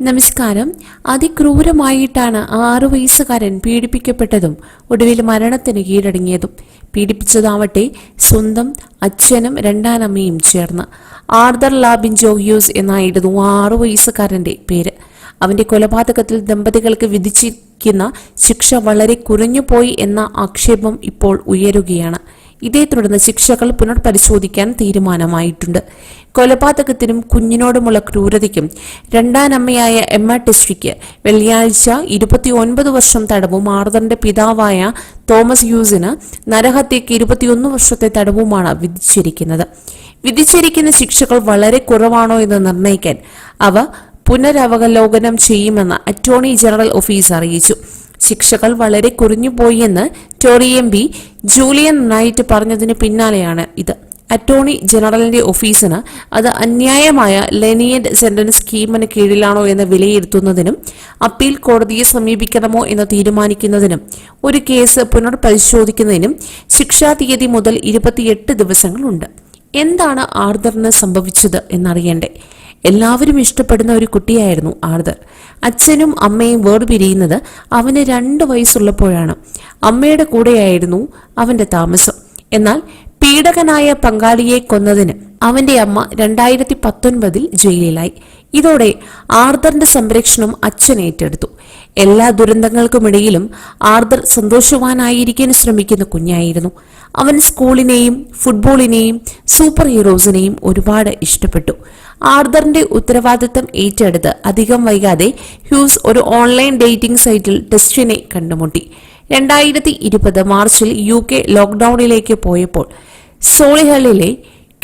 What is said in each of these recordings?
നമസ്കാരം. അതിക്രൂരമായിട്ടാണ് ആറു വയസ്സുകാരൻ പീഡിപ്പിക്കപ്പെട്ടതും ഒടുവിൽ മരണത്തിന് കീഴടങ്ങിയതും. പീഡിപ്പിച്ചതാവട്ടെ സ്വന്തം അച്ഛനും രണ്ടാനമ്മയും ചേർന്ന്. ആർദർ ലാബിൻജോ ഹ്യൂസ് എന്നായിരുന്നു ആറു വയസ്സുകാരന്റെ പേര്. അവന്റെ കൊലപാതകത്തിൽ ദമ്പതികൾക്ക് വിധിച്ചിരിക്കുന്ന ശിക്ഷ വളരെ കുറഞ്ഞുപോയി എന്ന ആക്ഷേപം ഇപ്പോൾ ഉയരുകയാണ്. ഇതേ തുടർന്ന് ശിക്ഷകൾ പുനർപരിശോധിക്കാൻ തീരുമാനമായിട്ടുണ്ട്. കൊലപാതകത്തിനും കുഞ്ഞിനോടുമുള്ള ക്രൂരതയ്ക്കും രണ്ടാനമ്മയായ എമ്മ ടെസ്റ്റിക്ക് വെള്ളിയാഴ്ച ഇരുപത്തിയൊൻപത് വർഷം തടവും ആർദറിന്റെ പിതാവായ തോമസ് ഹ്യൂസിന് നരഹത്യയ്ക്ക് ഇരുപത്തിയൊന്ന് വർഷത്തെ തടവുമാണ് വിധിച്ചിരിക്കുന്നത്. വിധിച്ചിരിക്കുന്ന ശിക്ഷകൾ വളരെ കുറവാണോ എന്ന് നിർണയിക്കാൻ അവ പുനരവലോകനം ചെയ്യുമെന്ന് അറ്റോർണി ജനറൽ ഓഫീസ് അറിയിച്ചു. ശിക്ഷകൾ വളരെ കുറഞ്ഞുപോയെന്ന് Tory M P Julian Knight പറഞ്ഞതിന് പിന്നാലെയാണ് ഇത്. അറ്റോർണി ജനറലിന്റെ ഓഫീസിന് അത് അന്യായമായ ലെനിയന്റ് സെന്റൻസ് സ്കീമിന് കീഴിലാണോ എന്ന് വിലയിരുത്തുന്നതിനും അപ്പീൽ കോടതിയെ സമീപിക്കണമോ എന്ന് തീരുമാനിക്കുന്നതിനും ഒരു കേസ് പുനർപരിശോധിക്കുന്നതിനും ശിക്ഷാ തീയതി മുതൽ ഇരുപത്തിയെട്ട് ദിവസങ്ങളുണ്ട്. എന്താണ് ആർദറിന് സംഭവിച്ചത് എന്നറിയണ്ടേ? എല്ലാവരും ഇഷ്ടപ്പെടുന്ന ഒരു കുട്ടിയായിരുന്നു ആർദർ. അച്ഛനും അമ്മയും വേർപിരിയുന്നത് അവന് രണ്ട് വയസ്സുള്ളപ്പോഴാണ്. അമ്മയുടെ കൂടെയായിരുന്നു അവന്റെ താമസം. എന്നാൽ പീഡകനായ പങ്കാളിയെ കൊന്നതിന് അവന്റെ അമ്മ രണ്ടായിരത്തി പത്തൊൻപതിൽ ജയിലിലായി. ഇതോടെ ആർദറിന്റെ സംരക്ഷണം അച്ഛൻ ഏറ്റെടുത്തു. എല്ലാ ദുരന്തങ്ങൾക്കുമിടയിലും ആർദർ സന്തോഷവാനായിരിക്കാൻ ശ്രമിക്കുന്ന കുഞ്ഞായിരുന്നു. അവൻ സ്കൂളിനെയും ഫുട്ബോളിനെയും സൂപ്പർ ഹീറോസിനെയും ഒരുപാട് ഇഷ്ടപ്പെട്ടു. ആർദറിന്റെ ഉത്തരവാദിത്തം ഏറ്റെടുത്ത് അധികം വൈകാതെ ഹ്യൂസ് ഒരു ഓൺലൈൻ ഡേറ്റിംഗ് സൈറ്റിൽ ടെസ്റ്റിനെ കണ്ടുമുട്ടി. രണ്ടായിരത്തി ഇരുപത് മാർച്ചിൽ യു കെ ലോക്ക്ഡൌണിലേക്ക് പോയപ്പോൾ സോളിഹലിലെ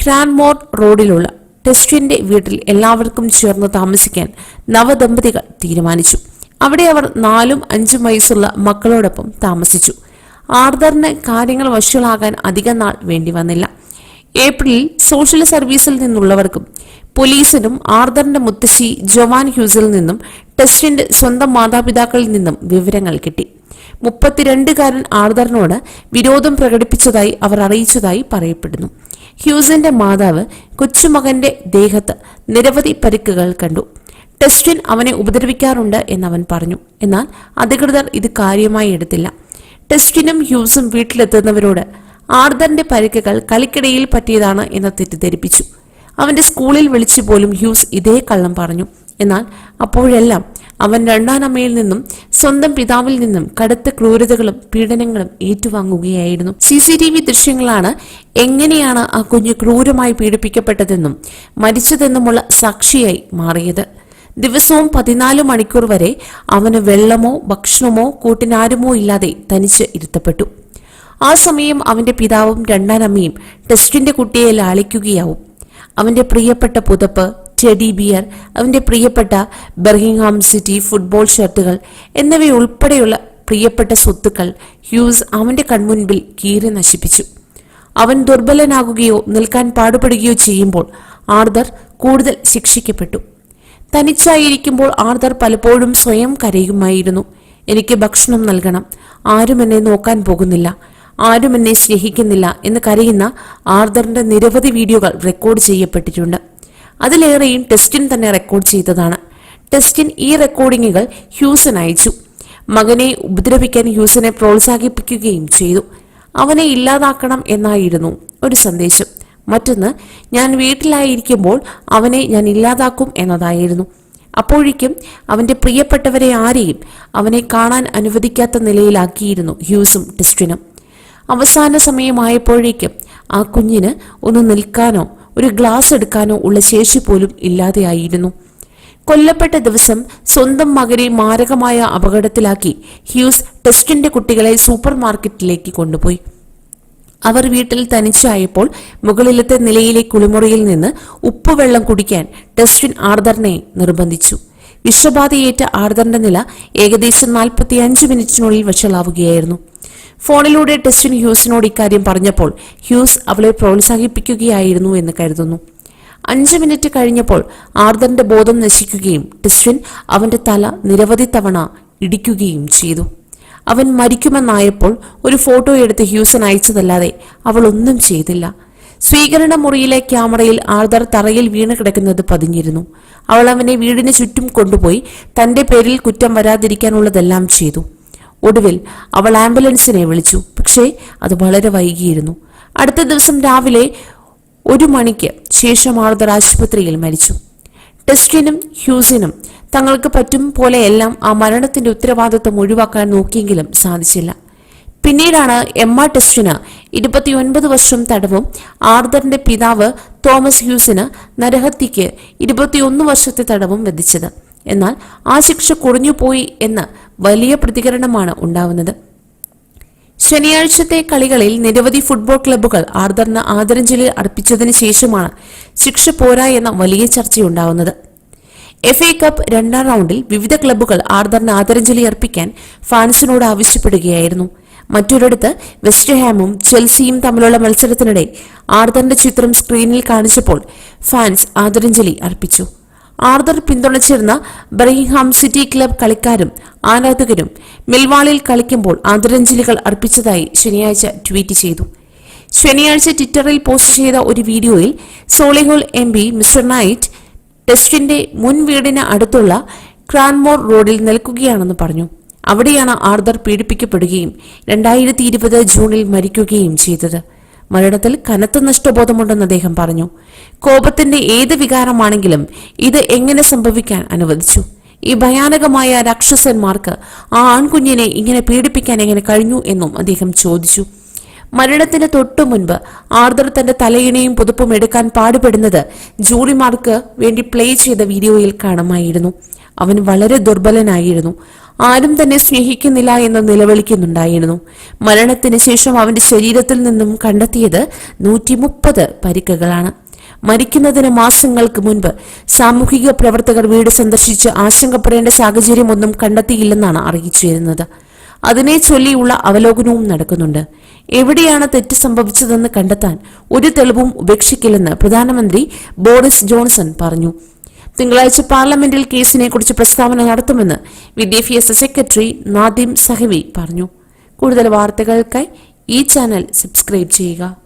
ക്രാൻമോർ റോഡിലുള്ള ടെസ്റ്റിന്റെ വീട്ടിൽ എല്ലാവർക്കും ചേർന്ന് താമസിക്കാൻ നവദമ്പതികൾ തീരുമാനിച്ചു. അവിടെ അവർ നാലും അഞ്ചും വയസ്സുള്ള മക്കളോടൊപ്പം താമസിച്ചു. ആർദറിന് കാര്യങ്ങൾ വശികളാകാൻ അധികം നാൾ വേണ്ടി വന്നില്ല. ഏപ്രിലിൽ സോഷ്യൽ സർവീസിൽ നിന്നുള്ളവർക്കും പോലീസിനും ആർദറിന്റെ മുത്തശ്ശി ജോവാൻ ഹ്യൂസിൽ നിന്നും ടെസ്റ്റിന്റെ സ്വന്തം മാതാപിതാക്കളിൽ നിന്നും വിവരങ്ങൾ കിട്ടി. മുപ്പത്തിരണ്ടുകാരൻ ആർദറിനോട് വിരോധം പ്രകടിപ്പിച്ചതായി അവർ അറിയിച്ചതായി പറയപ്പെടുന്നു. ഹ്യൂസിന്റെ മാതാവ് കൊച്ചുമകന്റെ ദേഹത്ത് നിരവധി പരിക്കുകൾ കണ്ടു. ടെസ്റ്റിൻ അവനെ ഉപദ്രവിക്കാറുണ്ട് എന്നവൻ പറഞ്ഞു. എന്നാൽ അധികൃതർ ഇത് കാര്യമായി എടുത്തില്ല. ടെസ്റ്റിനും ഹ്യൂസും വീട്ടിലെത്തുന്നവരോട് ആർദറിന്റെ പരിക്കുകൾ കളിക്കിടയിൽ പറ്റിയതാണ് എന്ന് തെറ്റിദ്ധരിപ്പിച്ചു. അവന്റെ സ്കൂളിൽ വിളിച്ചു പോലും ഹ്യൂസ് ഇതേ കള്ളം പറഞ്ഞു. എന്നാൽ അപ്പോഴെല്ലാം അവൻ രണ്ടാനമ്മയിൽ നിന്നും സ്വന്തം പിതാവിൽ നിന്നും കടുത്ത ക്രൂരതകളും പീഡനങ്ങളും ഏറ്റുവാങ്ങുകയായിരുന്നു. സി സി ടി വി ദൃശ്യങ്ങളാണ് എങ്ങനെയാണ് ആ കുഞ്ഞ് ക്രൂരമായി പീഡിപ്പിക്കപ്പെട്ടതെന്നും മരിച്ചതെന്നുമുള്ള സാക്ഷിയായി മാറിയത്. ദിവസവും പതിനാല് മണിക്കൂർ വരെ അവന് വെള്ളമോ ഭക്ഷണമോ കൂട്ടിനാരുമോ ഇല്ലാതെ തനിച്ച് ഇരുത്തപ്പെട്ടു. ആ സമയം അവന്റെ പിതാവും രണ്ടാനമ്മയും ടെസ്റ്റിന്റെ കുട്ടിയെ ലാളിക്കുകയാവും. അവന്റെ പ്രിയപ്പെട്ട പുതപ്പ് ടെഡി ബിയർ അവന്റെ പ്രിയപ്പെട്ട ബെർഹിംഗ്ഹാം സിറ്റി ഫുട്ബോൾ ഷർട്ടുകൾ എന്നിവയുൾപ്പെടെയുള്ള പ്രിയപ്പെട്ട സ്വത്തുക്കൾ ഹ്യൂസ് അവന്റെ കൺമുൻപിൽ കീറി നശിപ്പിച്ചു. അവൻ ദുർബലനാകുകയോ നിൽക്കാൻ പാടുപെടുകയോ ചെയ്യുമ്പോൾ ആർദർ കൂടുതൽ ശിക്ഷിക്കപ്പെട്ടു. തനിച്ചായിരിക്കുമ്പോൾ ആർദർ പലപ്പോഴും സ്വയം കരയുമായിരുന്നു. എനിക്ക് ഭക്ഷണം നൽകണം. ആരും എന്നെ നോക്കാൻ പോകുന്നില്ല. ആരും എന്നെ സ്നേഹിക്കുന്നില്ല എന്ന് കരയുന്ന ആർദറിന്റെ നിരവധി വീഡിയോകൾ റെക്കോർഡ് ചെയ്യപ്പെട്ടിട്ടുണ്ട്. അതിലേറെയും ടെസ്റ്റിൻ തന്നെ റെക്കോർഡ് ചെയ്തതാണ്. ടെസ്റ്റിൻ ഈ റെക്കോർഡിങ്ങുകൾ ഹ്യൂസൻ അയച്ചു. മകനെ ഉപദ്രവിക്കാൻ ഹ്യൂസനെ പ്രോത്സാഹിപ്പിക്കുകയും ചെയ്തു. അവനെ ഇല്ലാതാക്കണം എന്നായിരുന്നു ഒരു സന്ദേശം. മറ്റൊന്ന് ഞാൻ വീട്ടിലായിരിക്കുമ്പോൾ അവനെ ഞാൻ ഇല്ലാതാക്കും എന്നതായിരുന്നു. അപ്പോഴേക്കും അവന്റെ പ്രിയപ്പെട്ടവരെ ആരെയും അവനെ കാണാൻ അനുവദിക്കാത്ത നിലയിലാക്കിയിരുന്നു ഹ്യൂസും ടെസ്റ്റിനും. അവസാന സമയമായപ്പോഴേക്കും ആ കുഞ്ഞിന് ഒന്ന് നിൽക്കാനോ ഒരു ഗ്ലാസ് എടുക്കാനോ ഉള്ള ശേഷി പോലും ഇല്ലാതെയായിരുന്നു. കൊല്ലപ്പെട്ട ദിവസം സ്വന്തം മകനെ മാരകമായ അപകടത്തിലാക്കി ഹ്യൂസ് ടെസ്റ്റിന്റെ കുട്ടികളെ സൂപ്പർ മാർക്കറ്റിലേക്ക് കൊണ്ടുപോയി. അവർ വീട്ടിൽ തനിച്ചായപ്പോൾ മുകളിലത്തെ നിലയിലെ കുളിമുറിയിൽ നിന്ന് ഉപ്പുവെള്ളം കുടിക്കാൻ ടെസ്റ്റിൻ ആർദറിനെ നിർബന്ധിച്ചു. വിഷബാധയേറ്റ ആർദറിന്റെ നില ഏകദേശം നാൽപ്പത്തിയഞ്ച് മിനിറ്റിനുള്ളിൽ വഷളാവുകയായിരുന്നു. ഫോണിലൂടെ ടെസ്റ്റിൻ ഹ്യൂസിനോട് ഇക്കാര്യം പറഞ്ഞപ്പോൾ ഹ്യൂസ് അവളെ പ്രോത്സാഹിപ്പിക്കുകയായിരുന്നു എന്ന് കരുതുന്നു. അഞ്ച് മിനിറ്റ് കഴിഞ്ഞപ്പോൾ ആർദറിന്റെ ബോധം നശിക്കുകയും ടെസ്റ്റിൻ അവന്റെ തല നിരവധി തവണ ഇടിക്കുകയും ചെയ്തു. അവൻ മരിക്കുമെന്നായപ്പോൾ ഒരു ഫോട്ടോ എടുത്ത് ഹ്യൂസൺ അയച്ചതല്ലാതെ അവൾ ഒന്നും ചെയ്തില്ല. സ്വീകരണ മുറിയിലെ ക്യാമറയിൽ ആർദർ തറയിൽ വീണ് കിടക്കുന്നത് പതിഞ്ഞിരുന്നു. അവൾ അവനെ വീടിന് ചുറ്റും കൊണ്ടുപോയി തന്റെ പേരിൽ കുറ്റം വരാതിരിക്കാനുള്ളതെല്ലാം ചെയ്തു. ഒടുവിൽ അവൾ ആംബുലൻസിനെ വിളിച്ചു. പക്ഷേ അത് വളരെ വൈകിയിരുന്നു. അടുത്ത ദിവസം രാവിലെ ഒരു മണിക്ക് ശേഷം ആർദർ ആശുപത്രിയിൽ മരിച്ചു. ടെസ്റ്റിനും ഹ്യൂസിനും തങ്ങൾക്ക് പറ്റും പോലെയെല്ലാം ആ മരണത്തിന്റെ ഉത്തരവാദിത്വം ഒഴിവാക്കാൻ നോക്കിയെങ്കിലും സാധിച്ചില്ല. പിന്നീടാണ് എം ആർ ടെസ്റ്റിന് ഇരുപത്തിയൊൻപത് വർഷം തടവും ആർദറിന്റെ പിതാവ് തോമസ് ഹ്യൂസിന് നരഹത്യയ്ക്ക് ഇരുപത്തിയൊന്ന് വർഷത്തെ തടവും വിധിച്ചത്. എന്നാൽ ആ ശിക്ഷ കുറഞ്ഞുപോയി എന്ന് വലിയ പ്രതികരണമാണ് ഉണ്ടാവുന്നത്. ശനിയാഴ്ചത്തെ കളികളിൽ നിരവധി ഫുട്ബോൾ ക്ലബ്ബുകൾ ആർദറിന് ആദരാഞ്ജലി അർപ്പിച്ചതിന് ശേഷമാണ് ശിക്ഷ പോരാ എന്ന വലിയ ചർച്ചയുണ്ടാവുന്നത്. എഫ് എ കപ്പ് രണ്ടാം റൗണ്ടിൽ വിവിധ ക്ലബ്ബുകൾ ആർദറിന് ആദരാഞ്ജലി അർപ്പിക്കാൻ ഫാൻസിനോട് ആവശ്യപ്പെടുകയായിരുന്നു. മറ്റൊരിടത്ത് വെസ്റ്റ് ഹാമും ചെൽസിയും തമ്മിലുള്ള മത്സരത്തിനിടെ ആർദറിന്റെ ചിത്രം സ്ക്രീനിൽ കാണിച്ചപ്പോൾ ഫാൻസ് ആദരാഞ്ജലി അർപ്പിച്ചു. ആർദർ പിന്തുണച്ചിരുന്ന ബറിംഗ്ഹാം സിറ്റി ക്ലബ് കളിക്കാരും ആരാധകരും മിൽവാളിൽ കളിക്കുമ്പോൾ ആദരാഞ്ജലികൾ അർപ്പിച്ചതായി ശനിയാഴ്ച ട്വീറ്റ് ചെയ്തു. ശനിയാഴ്ച ട്വിറ്ററിൽ പോസ്റ്റ് ചെയ്ത ഒരു വീഡിയോയിൽ Solihull M P mister Knight ടെസ്റ്റിന്റെ മുൻ വീടിന് അടുത്തുള്ള ക്രാൻമോർ റോഡിൽ നിൽക്കുകയാണെന്ന് പറഞ്ഞു. അവിടെയാണ് ആർദർ പീഡിപ്പിക്കപ്പെടുകയും രണ്ടായിരത്തി ഇരുപത് ജൂണിൽ മരിക്കുകയും ചെയ്തത്. മരണത്തിൽ കനത്ത നഷ്ടബോധമുണ്ടെന്ന് അദ്ദേഹം പറഞ്ഞു. കോപത്തിന്റെ ഏത് വികാരമാണെങ്കിലും ഇത് എങ്ങനെ സംഭവിക്കാൻ അനുവദിച്ചു? ഈ ഭയാനകമായ രാക്ഷസന്മാർക്ക് ആ ആൺകുഞ്ഞിനെ ഇങ്ങനെ പീഡിപ്പിക്കാൻ എങ്ങനെ കഴിഞ്ഞു എന്നും അദ്ദേഹം ചോദിച്ചു. മരണത്തിന് തൊട്ടു മുൻപ് ആർദർ തന്റെ തലയിണയും പുതുപ്പും എടുക്കാൻ പാടുപെടുന്നത് ജൂറിമാർക്ക് വേണ്ടി പ്ലേ ചെയ്ത വീഡിയോയിൽ കാണാമായിരുന്നു. അവൻ വളരെ ദുർബലനായിരുന്നു. ആരും തന്നെ സ്നേഹിക്കുന്നില്ല എന്ന് നിലവിളിക്കുന്നുണ്ടായിരുന്നു. മരണത്തിന് ശേഷം അവന്റെ ശരീരത്തിൽ നിന്നും കണ്ടെത്തിയത് നൂറ്റി മുപ്പത് പരിക്കുകളാണ്. മരിക്കുന്നതിന് മാസങ്ങൾക്ക് മുൻപ് സാമൂഹിക പ്രവർത്തകർ വീട് സന്ദർശിച്ച് ആശങ്കപ്പെടേണ്ട സാഹചര്യമൊന്നും കണ്ടെത്തിയില്ലെന്നാണ് അറിയിച്ചിരുന്നത് അതിനെ ചൊല്ലിയുള്ള അവലോകനവും നടക്കുന്നുണ്ട്. എവിടെയാണ് തെറ്റ് സംഭവിച്ചതെന്ന് കണ്ടെത്താൻ ഒരു തെളിവും ഉപേക്ഷിക്കില്ലെന്ന് പ്രധാനമന്ത്രി ബോറിസ് ജോൺസൺ പറഞ്ഞു. തിങ്കളാഴ്ച പാർലമെന്റിൽ കേസിനെ കുറിച്ച് പ്രസ്താവന നടത്തുമെന്ന് വിദ്യാഭ്യാസ സെക്രട്ടറി നാദിം സഹവി പറഞ്ഞു. കൂടുതൽ വാർത്തകൾക്കായി ഈ ചാനൽ സബ്സ്ക്രൈബ് ചെയ്യുക.